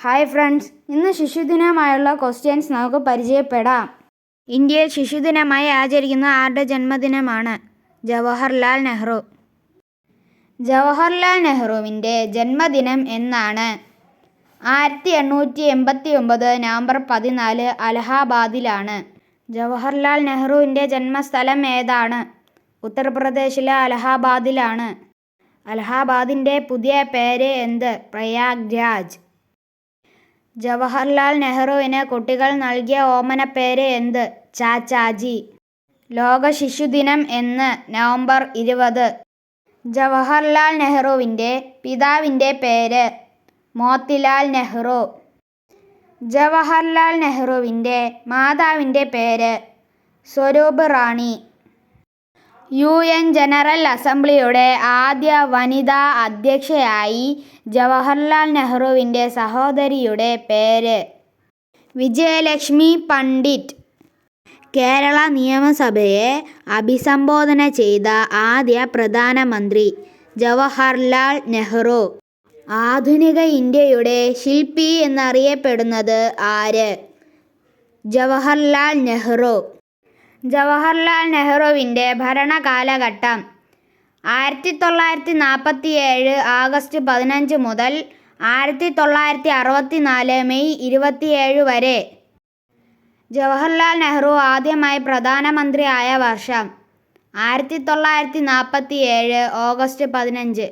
Hi friends ഇന്ന് ശിശുദിനമായുള്ള questions നമുക്ക് പരിചയപ്പെടാം. ഇന്ത്യയിൽ ശിശുദിനമായി ആചരിക്കുന്ന ആരുടെ ജന്മദിനമാണ്? ജവഹർലാൽ നെഹ്റു. ജവഹർലാൽ നെഹ്റുവിന്റെ ജന്മദിനം എന്നാണ്. ആയിരത്തി എണ്ണൂറ്റി എൺപത്തി ഒമ്പത് നവംബർ പതിനാല് അലഹാബാദിലാണ്. ജവഹർലാൽ നെഹ്റുവിന്റെ ജന്മസ്ഥലം ഏതാണ്? ഉത്തർപ്രദേശിലെ അലഹാബാദിലാണ്. അലഹാബാദിന്റെ പുതിയ പേര് എന്ത്? പ്രയാഗ് രാജ്. ജവഹർലാൽ നെഹ്റുവിന് കുട്ടികൾ നൽകിയ ഓമനപ്പേര് എന്ത്? ചാച്ചാജി. ലോക ശിശുദിനം എന്ന് നവംബർ ഇരുപത്. ജവഹർലാൽ നെഹ്റുവിന്റെ പിതാവിന്റെ പേര് മോത്തിലാൽ നെഹ്റു. ജവഹർലാൽ നെഹ്റുവിന്റെ മാതാവിന്റെ പേര് Swarup Rani. U N general അസംബ്ലിയുടെ ആദ്യ വനിതാ അധ്യക്ഷയായി ജവഹർലാൽ നെഹ്റുവിന്റെ സഹോദരിയുടെ പേര് വിജയലക്ഷ്മി പണ്ഡിറ്റ്. കേരള നിയമസഭയെ അഭിസംബോധന ചെയ്ത ആദ്യ പ്രധാനമന്ത്രി ജവഹർലാൽ നെഹ്റു. ആധുനിക ഇന്ത്യയുടെ ശില്പി എന്നറിയപ്പെടുന്നത് ആര്? ജവഹർലാൽ നെഹ്റു. ജവഹർലാൽ നെഹ്റുവിന്റെ ഭരണകാലഘട്ടം. ആയിരത്തി തൊള്ളായിരത്തി നാൽപ്പത്തി ഏഴ് ആഗസ്റ്റ് പതിനഞ്ച് മുതൽ ആയിരത്തി തൊള്ളായിരത്തി അറുപത്തി നാല് മെയ് ഇരുപത്തിയേഴ് വരെ ജവഹർലാൽ നെഹ്റു ആദ്യമായി പ്രധാനമന്ത്രിയായ വർഷം. ആയിരത്തി തൊള്ളായിരത്തി നാൽപ്പത്തി ഏഴ് ഓഗസ്റ്റ് പതിനഞ്ച്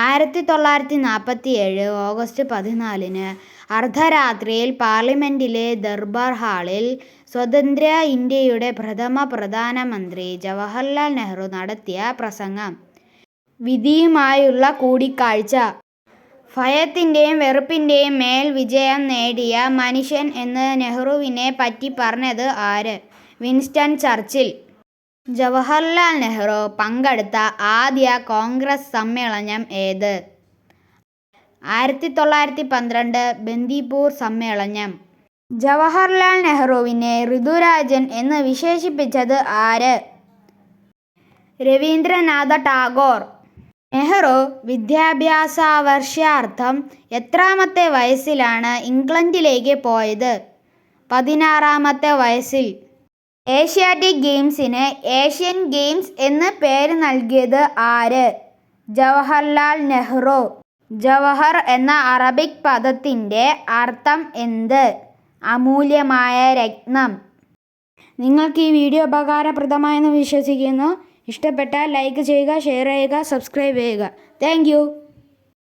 ആയിരത്തി തൊള്ളായിരത്തി നാൽപ്പത്തി ഏഴ് ഓഗസ്റ്റ് പതിനാലിന് അർദ്ധരാത്രിയിൽ പാർലമെന്റിലെ ദർബാർ ഹാളിൽ സ്വതന്ത്ര ഇന്ത്യയുടെ പ്രഥമ പ്രധാനമന്ത്രി ജവഹർലാൽ നെഹ്റു നടത്തിയ പ്രസംഗം. വിധിയുമായുള്ള കൂടിക്കാഴ്ച. ഭയത്തിന്റെയും വെറുപ്പിന്റെയും മേൽ വിജയം നേടിയ മനുഷ്യൻ എന്ന് നെഹ്റുവിനെ പറ്റി പറഞ്ഞത് ആര്? Winston Churchill. ജവഹർലാൽ നെഹ്റു പങ്കെടുത്ത ആദ്യ കോൺഗ്രസ് സമ്മേളനം ഏത്? ആയിരത്തി തൊള്ളായിരത്തി പന്ത്രണ്ട് ബന്ദിപ്പൂർ സമ്മേളനം. ജവഹർലാൽ നെഹ്റുവിനെ ഋതുരാജൻ എന്ന് വിശേഷിപ്പിച്ചത് ആര്? രവീന്ദ്രനാഥ ടാഗോർ. നെഹ്റു വിദ്യാഭ്യാസാവശ്യാർത്ഥം എത്രാമത്തെ വയസ്സിലാണ് ഇംഗ്ലണ്ടിലേക്ക് പോയത്? പതിനാറാമത്തെ വയസ്സിൽ. ഏഷ്യാറ്റിക് ഗെയിംസിന് ഏഷ്യൻ ഗെയിംസ് എന്ന് പേര് നൽകിയത് ആര്? ജവഹർലാൽ നെഹ്റു. ജവഹർ എന്ന അറബിക് പദത്തിന്റെ അർത്ഥം എന്ത്? അമൂല്യമായ രത്നം. നിങ്ങൾക്ക് ഈ വീഡിയോ ഉപകാരപ്രദമായെന്ന് വിശ്വസിക്കുന്നു. ഇഷ്ടപ്പെട്ടാൽ ലൈക്ക് ചെയ്യുക ഷെയർ ചെയ്യുക സബ്സ്ക്രൈബ് ചെയ്യുക. താങ്ക്